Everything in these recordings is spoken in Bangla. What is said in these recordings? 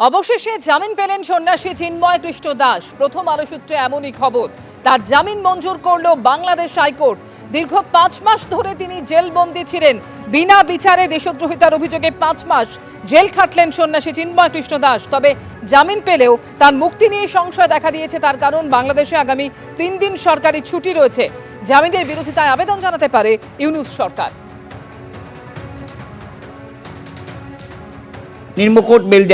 অবশেষে জামিন পেলেন সন্ন্যাসী চিন্ময় কৃষ্ণ দাস। প্রথম আলো সূত্রে এমনই খবর। তার জামিন মঞ্জুর করল বাংলাদেশ হাইকোর্ট। দীর্ঘ পাঁচ মাস ধরে তিনি জেলবন্দি ছিলেন। বিনা বিচারে দেশদ্রোহিতার অভিযোগে পাঁচ মাস জেল খাটলেন সন্ন্যাসী চিন্ময় কৃষ্ণ দাস। তবে জামিন পেলেও তার মুক্তি নিয়ে সংশয় দেখা দিয়েছে তার কারণ বাংলাদেশে আগামী তিন দিন সরকারি ছুটি রয়েছে। জামিনের বিরোধিতায় আবেদন জানাতে পারে ইউনুস সরকার। নিম্নকোর্ট বেল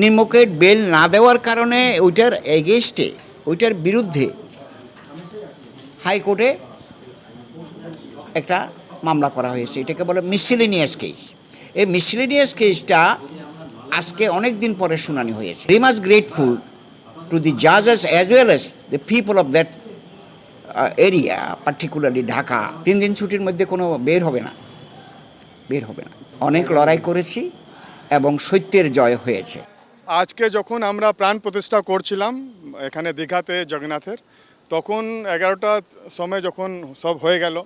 দেয়নি বেল না দেওয়ার কারণে ওইটার এগেস্টে ওইটার বিরুদ্ধে হাইকোর্টে একটা মামলা করা হয়েছে। এটাকে বলে মিসিলিনিয়াস কেস এই মিসিলিনিয়াস কেসটা আজকে অনেক দিন পরে শুনানি হয়েছে। Very much grateful to the জাজেস as well as the people of that area particularly Dhaka তিন দিন ছুটির মধ্যে কোনো বের হবে না। বের হবে না। অনেক লড়াই করেছি এবং সত্যের জয় হয়েছে। আজকে যখন আমরা প্রাণ প্রতিষ্ঠা করছিলাম, এখানে দীঘাতে জগন্নাথের, তখন এগারোটা সময় যখন সব হয়ে গেল,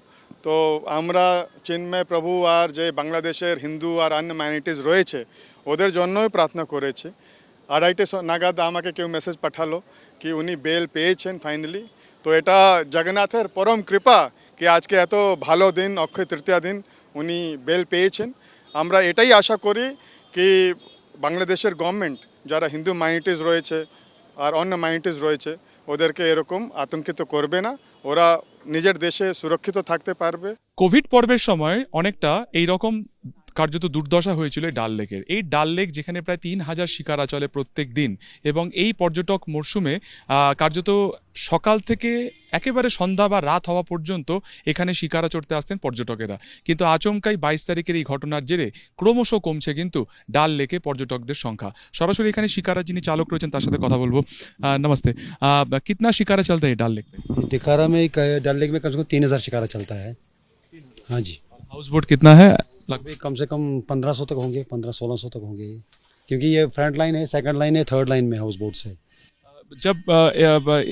তো আমরা চিন্ময় প্রভু আর যে বাংলাদেশের হিন্দু আর অন্য মাইনরিটিস রয়েছে, ওদের জন্যই প্রার্থনা করেছি। আড়াইটে নাগাদ আমাকে কেউ মেসেজ পাঠালো কি উনি বেল পেয়েছেন ফাইনালি তো এটা জগন্নাথের পরম কৃপা কি আজকে এত ভালো দিন, অক্ষয় তৃতীয়া দিন উনি বেল পেয়েছেন। আমরা এটাই আশা করি কি বাংলাদেশের গভর্নমেন্ট যারা হিন্দু মাইনরিটিস রয়েছে আর অন্য মাইনরিটিস রয়েছে, ওদেরকে এরকম আতঙ্কিত করবে না। ওরা নিজের দেশে সুরক্ষিত থাকতে পারবে। কোভিড পর্বের সময় অনেকটা এই রকম কার্যত দুর্দশা হয়েছিল এই ডাল লেকের এই ডাল লেক যেখানে প্রায় তিন হাজার শিকারা চলে প্রত্যেক দিন এবং এই পর্যটক মরশুমে আহ, কার্যত সকাল থেকে একেবারে সন্ধ্যা বা রাত হওয়া পর্যন্ত এখানে শিকারা চড়তে আসতেন পর্যটকেরা কিন্তু আচমকাই বাইশ তারিখের এই ঘটনার জেরে ক্রমশ কমছে কিন্তু ডাল লেকে পর্যটকদের সংখ্যা সরাসরি এখানে শিকারা যিনি চালক রয়েছেন তার সাথে কথা বলবো আহ, নমস্তে আহ, কিতনা শিকারা চলতে এই ডাল লেক टिकारा में एक- डल लेक में कम से कम तीन हजार शिकारा चलता है हाँ जी हाउस बोट कितना है लगभग कम से कम पंद्रह सौ तक होंगे पंद्रह सोलह सौ तक होंगे। क्योंकि ये फ्रंट लाइन है सेकंड लाइन है थर्ड लाइन में हाउस बोट से। जब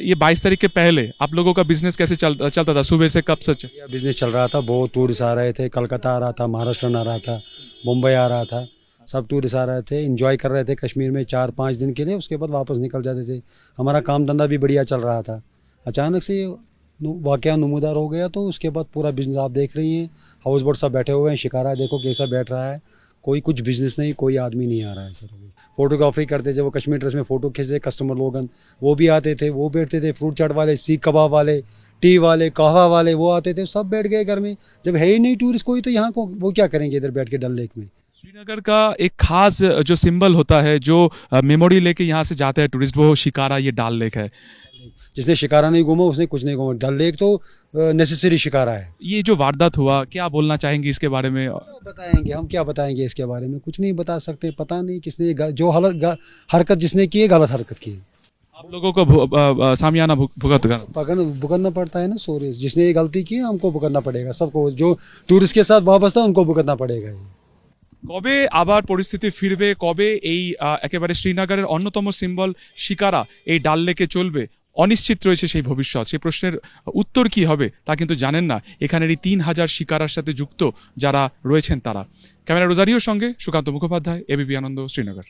ये बाईस तारीख के पहले आप लोगों का बिज़नेस कैसे चल, चलता था? सुबह से कब सच? बिज़नेस चल रहा था बहुत टूरिस्ट आ रहे थे कलकत्ता आ रहा था महाराष्ट्र आ रहा था मुंबई आ रहा था सब टूरिस्ट आ रहे थे इंजॉय कर रहे थे कश्मीर में चार पाँच दिन के लिए उसके बाद वापस निकल जाते थे। हमारा काम धंधा भी बढ़िया चल रहा था। अचानक से ये वाक़ नमूदार हो गया तो उसके बाद पूरा बिज़नेस आप देख रही हैं। हाउस बोट सब बैठे हुए हैं, शिकारा देखो कैसा बैठ रहा है। कोई कुछ बिज़नेस नहीं, कोई आदमी नहीं आ रहा है सर अभी। फोटोग्राफी करते थे वो कश्मीर ड्रेस में फ़ोटो खींचते कस्टमर लोगन, वो भी आते थे, वो बैठते थे फ्रूट चाट वाले सीख कबाब वाले टी वाले कहवा वाले, वो आते थे, सब बैठ गए घर में। जब है ही नहीं टूरिस्ट कोई तो यहाँ को, वो क्या करेंगे इधर बैठ के डल लेक में? श्रीनगर का एक खास, जो सिंबल होता है, जो मेमोरी लेके यहाँ से जाते हैं टूरिस्ट वो शिकारा, ये डाल लेक है। जिसने शिकारा नहीं घूमा उसने कुछ नहीं घूमा डल लेक तो नेसेसरी शिकारा है ये जो वारदात हुआ क्या बोलना चाहेंगे इसके बारे में क्या बताएंगे हम क्या बताएंगे इसके बारे में कुछ नहीं बता सकते पता नहीं किसने ग- जो हलत ग- हरकत जिसने की है गलत हरकत की है आप लोगों को भु- अ, अ, सामियाना भुग- भुगत कर पकड़ भुगतना पड़ता है ना सोरे जिसने ये गलती की है हमको भुगतना पड़ेगा सबको जो टूरिस्ट के साथ वापस था उनको भुगतना पड़ेगा ये কবে আবার পরিস্থিতি ফিরবে কবে এই আহ, একেবারে শ্রীনগরের অন্যতম সিম্বল শিকারা এই ডাল লেকে চলবে অনিশ্চিত রয়েছে সেই ভবিষ্যৎ। সেই প্রশ্নের উত্তর কি হবে তা কিন্তু জানেন না। এখানের এই তিন হাজার শিকারার সাথে যুক্ত যারা রয়েছেন তারা। ক্যামেরা রোজারিও সঙ্গে সুকান্ত মুখোপাধ্যায়, এবিপি আনন্দ, শ্রীনগর।